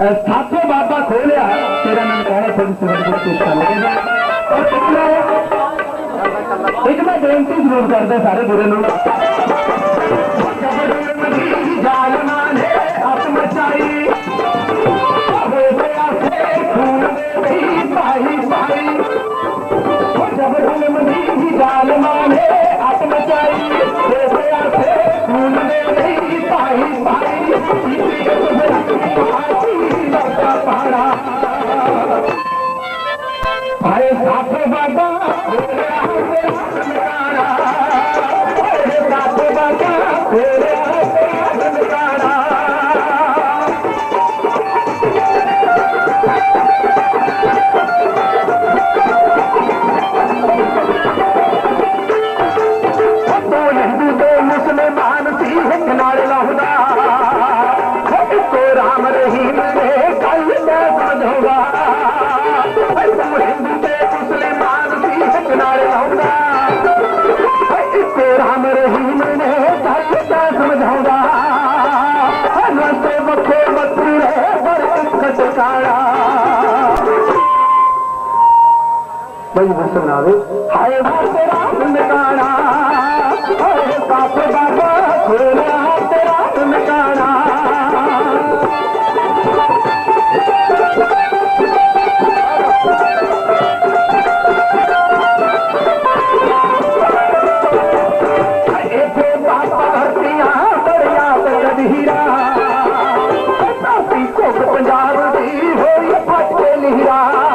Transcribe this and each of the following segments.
ਸਾਥੋਂ ਬਾਬਾ ਖੋਲਿਆ ਤੇਰਾ ਨਾਮ ਕਹਿਣਾ ਥੋੜੀ ਸੁਣ ਕੇ ਪੇਸ਼ ਔਰ ਇੱਕ ਮੈਂ ਇੱਕ ਮੈਂ ਬੇਨਤੀ ਜ਼ਰੂਰ ਕਰਦਾ ਸਾਰੇ ਗੁਰੂ ਨੂੰ। ਜਾਲਮਾਂ ਨੇ ਹੱਥ ਮਚਾਈ ਹੋਏ ਹੋਇਆ ਖੂਨ ਦੇ ਭਾਈ ਭਾਈ ਜਬ ਹੁਨ ਮਦੀ ਜਾਲਮਾਂ ਨੇ ਹੱਥ ਮਚਾਈ ਹੋਏ ਹੋਇਆ ਖੂਨ ਦੇ ਭਾਈ ਭਾਈ ਬਾਬਾ ਹੋਇਆ भई बस हा ਪੰਜਾਬ ਦੀ ਹੋਈ ਫੱਟੇ ਲੀਰਾ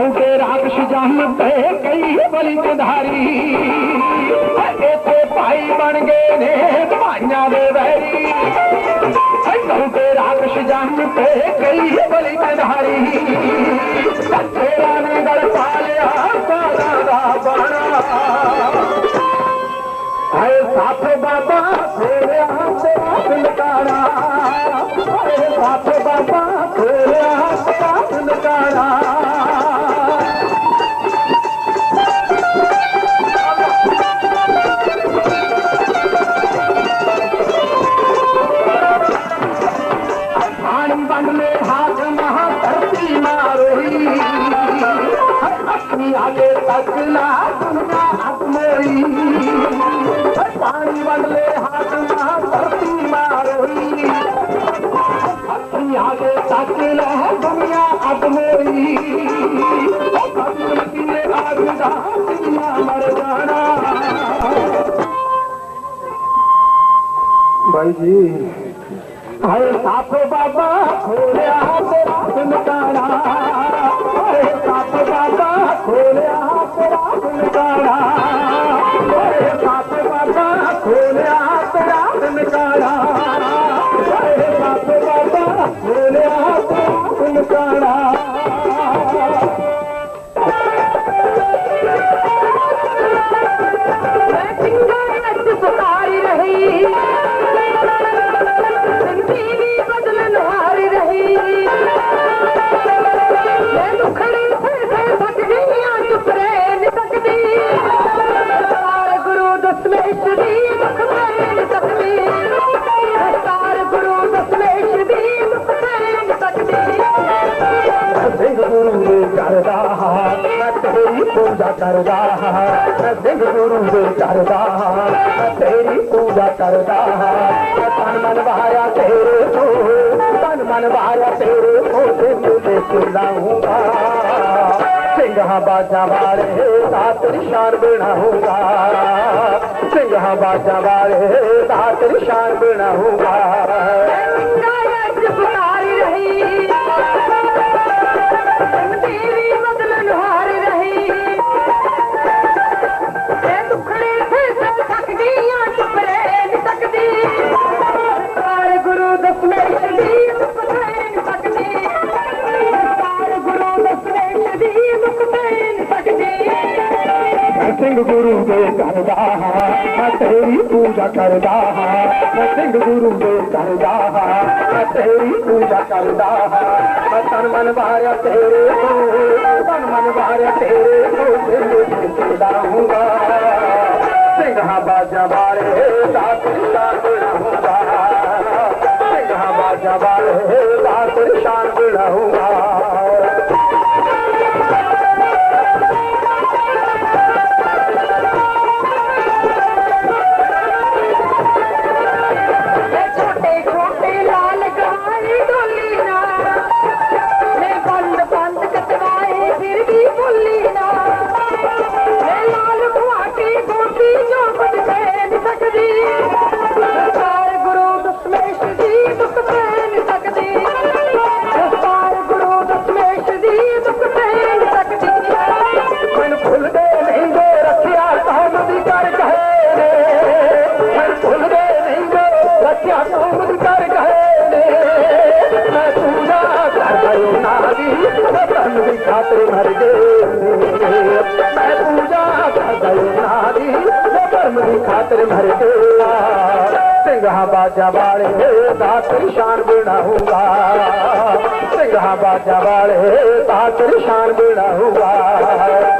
ਕਹੂਗੇ ਰਾਖਸ਼ ਜਹਮ ਤੇ ਕਈ ਬਲੀ ਚਧਾਰੀ। ਇੱਥੇ ਭਾਈ ਬਣ ਗਏ ਨੇ, ਭਾਈਆਂ ਦੇ ਵੈਰੀ। ਕਹੂਗੇ ਰਾਖਸ਼ ਜਹਮ ਤੇ ਕਈ ਬਲੀ ਚਧਾਰੀ। ਤੇਰਾ ਨੇ ਗਲ ਪਾ ਲਿਆ ਸਾਰਾ ਦਾ ਬਾਣਾ। ਹਾਏ ਸਾਥ ਬਾਬਾ, ਫੇਰਿਆ ਤੇਰਾ ਦਿਲਕਾਰਾ भाई जी हाय साप बाबा खोलिया हाथ रात निकाला। हाय साप बाबा खोलिया हाथ रात निकाला। ਕਰਦਾ ਮੈਂ ਸਿੰਘ ਗੁਰੂ ਦੇ ਕਰਦਾ ਮੈਂ ਤੇਰੀ ਪੂਜਾ ਕਰਦਾ ਤਨ ਮਨ ਵਾਰਿਆ ਤੇਰੇ ਤੋਂ ਤਨ ਮਨ ਵਾਰਿਆ ਤੇਰੇ ਤੋਂ ਤੈਨੂੰ ਦੇ ਲਾਉਂਗਾ ਸਿੰਘਾਂ ਬਾਜਾਂ ਵਾਲੇ ਦਾ ਸ਼ਾਨ ਬਣਾਉਂਗਾ। ਸਿੰਘਾਂ ਬਾਜਾਂ ਵਾਲੇ ਦਾ ਸ਼ਾਨ ਬਣਾਉਂਗਾ। ਸਿੰਘਾਂ ਵਿੱਚ ਪੁਕਾਰੀ ਰਹੀ। ਸਿੰਘ ਗੁਰੂ ਦੇ ਕਰਦਾ ਦਾ ਮੈਂ ਤੇਰੀ ਪੂਜਾ ਕਰਦਾ ਮੈਂ ਸਿੰਘ ਗੁਰੂ ਦੇ ਕਰਦਾ ਹਾਂ, ਮੈਂ ਤੇਰੀ ਪੂਜਾ ਕਰਦਾ ਮੈਂ ਤਨ ਮਨ ਵਾਰਿਆ ਤੇਰੇ ਤੋਂ ਤਨ ਮਨ ਵਾਰਿਆ ਤੇਰੇ ਤੋਂ ਸਿੰਘ ਜਿੰਦਾ ਹੂੰਗਾ ਸਿੰਘਾਂ ਬਾਜਾ ਵਾਲੇ ਦਾ ਨਿਸ਼ਾਨ ਬਣਾਉਂਗਾ ਸਿੰਘਾਂ ਬਾਜਾ ਵਾਲੇ ਦਾ भरे पूजा कर्म जी खात भर जे सिंघा बाजा वारे दात्र शान बेड़ा हुआ सिंघा बाजा वारे शान बिना हुआ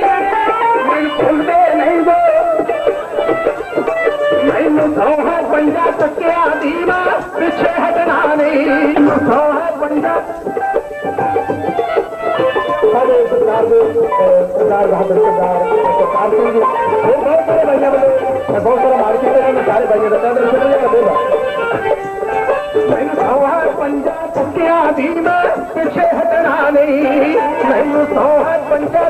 میں بھول دیر نہیں دو میں نہ سوں ہو پیدا سکے ا دی ماں پیچھے ہٹ نہ نہیں سوں ہے پنن سارے اس طرح کے کردار رہا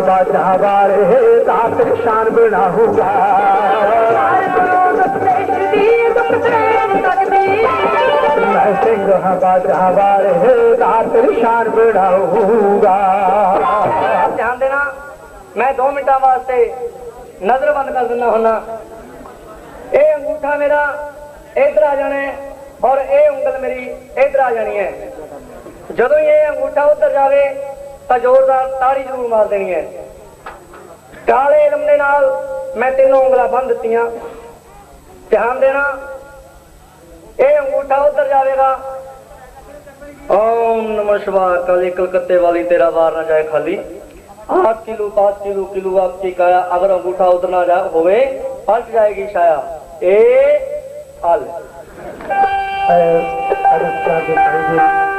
ਸਿੰਘਾਂ ਬਾਜਾ ਵਾਲੇ ਦਾ ਪਰੇਸ਼ਾਨ ਬਣਾਉਂਗਾ ਸਰਕਾਰ ਗੁਰੂ ਦਸਮੇਸ਼ ਦੀ ਦੁੱਖ ਸਹਿ ਸਕਦੀ ਮੈਂ ਸਿੰਘਾਂ ਬਾਜਾ ਵਾਲੇ ਦਾ ਪਰੇਸ਼ਾਨ ਬਣਾਉਂਗਾ ਧਿਆਨ ਦੇਣਾ, ਮੈਂ 2 ਮਿੰਟਾਂ ਵਾਸਤੇ ਨਜ਼ਰ ਬੰਦ ਕਰ ਦਿੰਦਾ ਹੁੰਨਾ। ਇਹ ਅੰਗੂਠਾ ਮੇਰਾ ਇਧਰ ਆ ਜਾਣਾ ਹੈ ਔਰ ਇਹ ਉਂਗਲ ਮੇਰੀ ਇਧਰ ਆ ਜਾਣੀ ਹੈ। ਜਦੋਂ ਹੀ ਇਹ ਅੰਗੂਠਾ ਉਧਰ ਜਾਵੇ ਤਾਂ ਜ਼ੋਰਦਾਰ ਤਾੜੀ ਜ਼ਰੂਰ ਮਾਰ ਦੇਣੀ ਹੈ। ਕਾਲੇ ਇਲਮ ਦੇ ਨਾਲ ਮੈਂ ਤੈਨੂੰ ਉਂਗਲਾਂ ਬੰਨ ਦਿੱਤੀਆਂ। ਧਿਆਨ ਦੇਣਾ, ਇਹ ਅੰਗੂਠਾ ਉਧਰ ਜਾਵੇਗਾ। ਓਮ ਨਮੋ ਸ਼ਿਵਾਏ, ਕਾਲੀ ਕਲਕੱਤੇ ਵਾਲੀ, ਤੇਰਾ ਵਾਰ ਨਾ ਜਾਏ ਖਾਲੀ। ਆਪ ਕਿਲੋ, ਪਾਸ ਕਿਲੋ ਕਿਲੋ ਆਪ ਕੀ ਕਾਇਆ, ਅਗਰ ਅੰਗੂਠਾ ਉਧਰ ਨਾ ਜਾ ਹੋਵੇ, ਪਲਟ ਜਾਏਗੀ ਛਾਇਆ। ਇਹ ਹਲ। ਅਰੇ ਅਰੇ